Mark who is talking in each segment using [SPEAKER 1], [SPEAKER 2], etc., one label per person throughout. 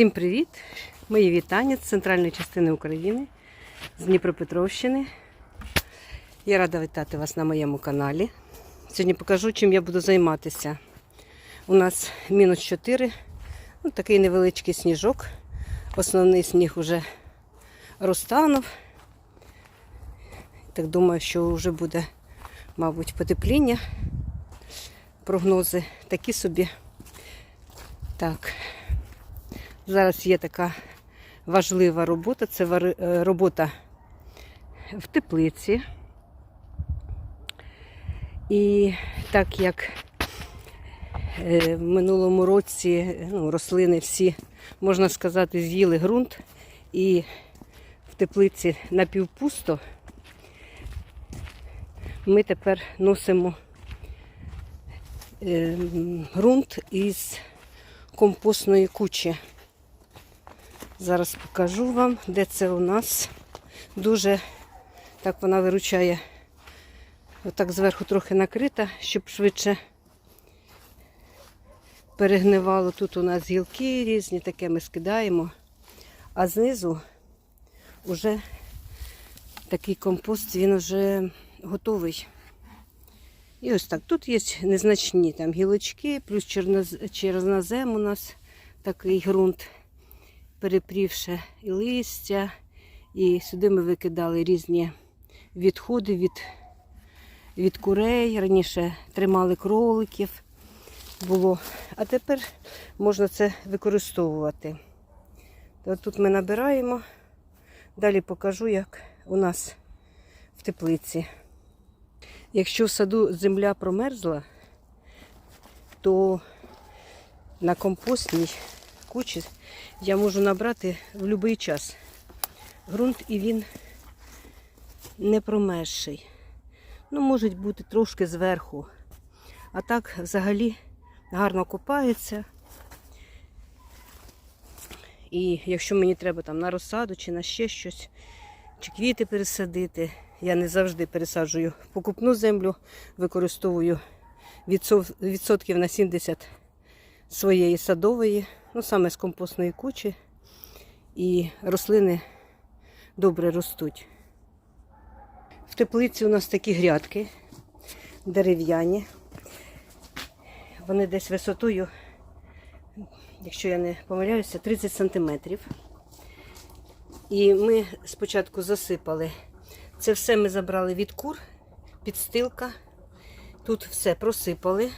[SPEAKER 1] Всім привіт! Мої вітання з центральної частини України, з Дніпропетровщини. Я рада вітати вас на моєму каналі. Сьогодні покажу, чим я буду займатися. У нас мінус 4, ну, такий невеличкий сніжок. Основний сніг вже розтанув. Так думаю, що вже буде, мабуть, потепління. Прогнози такі собі. Так, Зараз є така важлива робота. Це е, робота в теплиці. І так як е, в минулому році ну, рослини всі, можна сказати, з'їли ґрунт, і в теплиці напівпусто, ми тепер носимо е, ґрунт із компостної кучі. Зараз покажу вам, де це у нас. Дуже так вона виручає. Отак зверху трохи накрита, щоб швидше перегнивало. Тут у нас гілки різні, таке ми скидаємо. А знизу вже такий компост, він вже готовий. І ось так. Тут є незначні там гілочки, плюс чорноз- чорнозем у нас такий ґрунт перепрівши і листя, і сюди ми викидали різні відходи від, від курей. Раніше тримали кроликів було. А тепер можна це використовувати. Тут ми набираємо. Далі покажу, як у нас в теплиці. Якщо в саду земля промерзла, то на компостній кучі я можу набрати в будь-який час. Грунт і він не промерзший. Ну, може бути трошки зверху. А так взагалі гарно копається. І якщо мені треба там на розсаду чи на ще щось, чи квіти пересадити, я не завжди пересаджую покупну землю, використовую відсотків на 70 своєї садової, ну саме з компостної кучі, і рослини добре ростуть. В теплиці у нас такі грядки дерев'яні. Вони десь висотою, якщо я не помиляюся, 30 сантиметрів. І ми спочатку засипали. Це все ми забрали від кур, підстилка. Тут все просипали.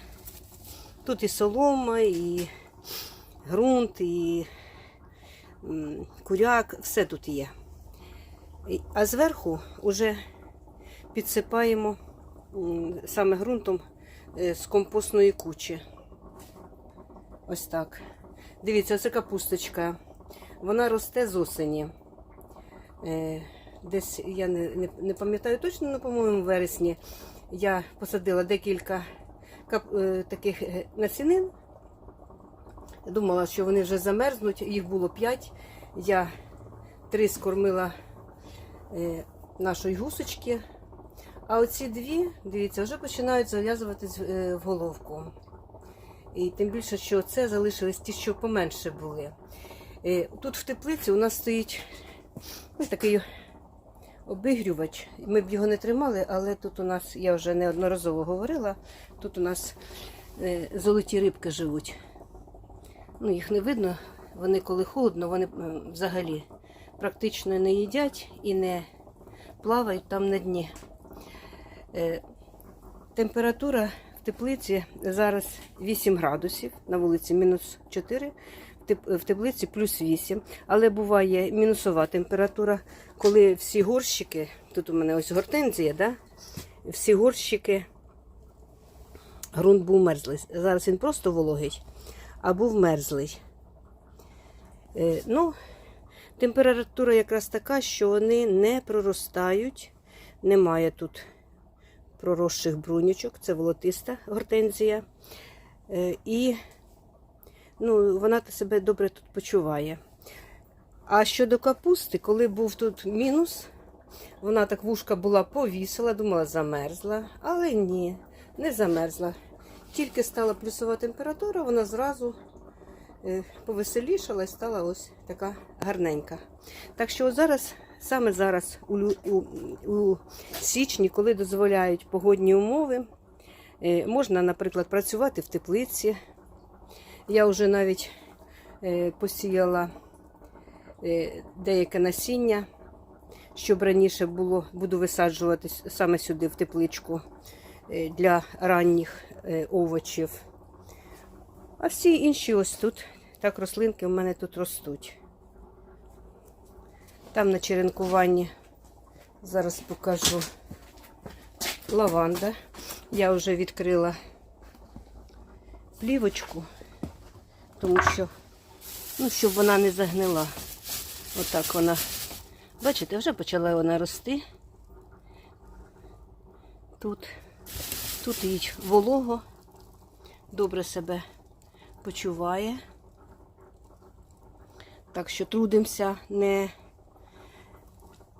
[SPEAKER 1] Тут і солома, і ґрунт, і куряк, все тут є. А зверху вже підсипаємо саме ґрунтом е, з компостної кучі. Ось так. Дивіться, це капусточка. Вона росте з осені. Е, Десь я не, не, не пам'ятаю точно, але, по-моєму, в вересні я посадила декілька таких е, насінин. Думала, що вони вже замерзнуть, їх було 5. Я три скормила е, нашої гусочки. А оці дві, дивіться, вже починають зав'язуватись е, в головку. І тим більше, що це залишились ті, що поменше були. Е, Тут в теплиці у нас стоїть ось такий обігрювач. Ми б його не тримали, але тут у нас, я вже неодноразово говорила, тут у нас е, золоті рибки живуть. Ну, їх не видно, вони коли холодно, вони взагалі практично не їдять і не плавають там на дні. Е, Температура в теплиці зараз 8 градусів, на вулиці мінус 4, в теплиці плюс 8. Але буває мінусова температура, коли всі горщики, тут у мене ось гортензія, да? всі горщики, ґрунт був мерзлий. Зараз він просто вологий, а був мерзлий. Е, ну, температура якраз така, що вони не проростають, немає тут проросших брунючок, це волотиста гортензія. Е, І ну, вона себе добре тут почуває. А щодо капусти, коли був тут мінус, вона так вушка була повісила, думала, замерзла, але ні, не замерзла. Тільки стала плюсова температура, вона зразу е, повеселішала і стала ось така гарненька. Так що зараз, саме зараз, у, у, у січні, коли дозволяють погодні умови, е, можна, наприклад, працювати в теплиці. Я вже навіть е, посіяла е, деяке насіння, щоб раніше було, буду висаджувати саме сюди, в тепличку, е, для ранніх овочів. А всі інші ось тут. Так рослинки в мене тут ростуть. Там на черенкуванні зараз покажу лаванда. Я вже відкрила плівочку, тому що, ну, щоб вона не загнила. Отак вона. Бачите, вже почала вона рости. Тут, тут їй волого, добре себе почуває. Так що трудимося, не,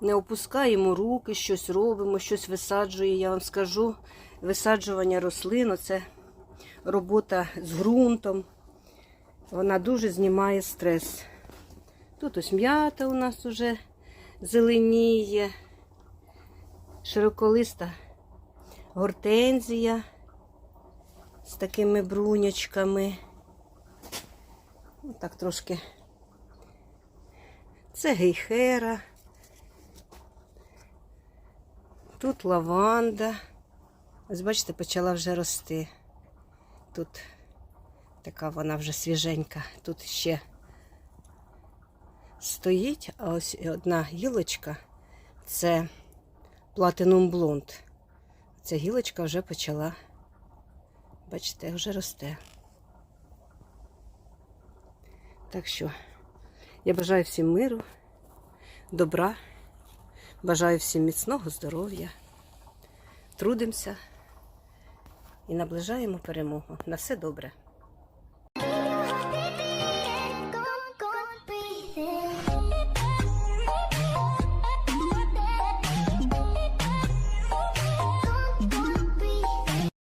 [SPEAKER 1] не опускаємо руки, щось робимо, щось висаджує. Я вам скажу, висаджування рослин це робота з ґрунтом. Вона дуже знімає стрес. Тут ось м'ята у нас вже зеленіє, широколиста гортензія з такими брунячками. Ну, так трошки. Це гейхера. Тут лаванда. Ось бачите, почала вже рости. Тут така вона вже свіженька. Тут ще стоїть, а ось одна гілочка це Platinum Blonde. Ця гілочка вже почала, бачите, вже росте. Так що я бажаю всім миру, добра, бажаю всім міцного здоров'я. Трудимося і наближаємо перемогу. На все добре.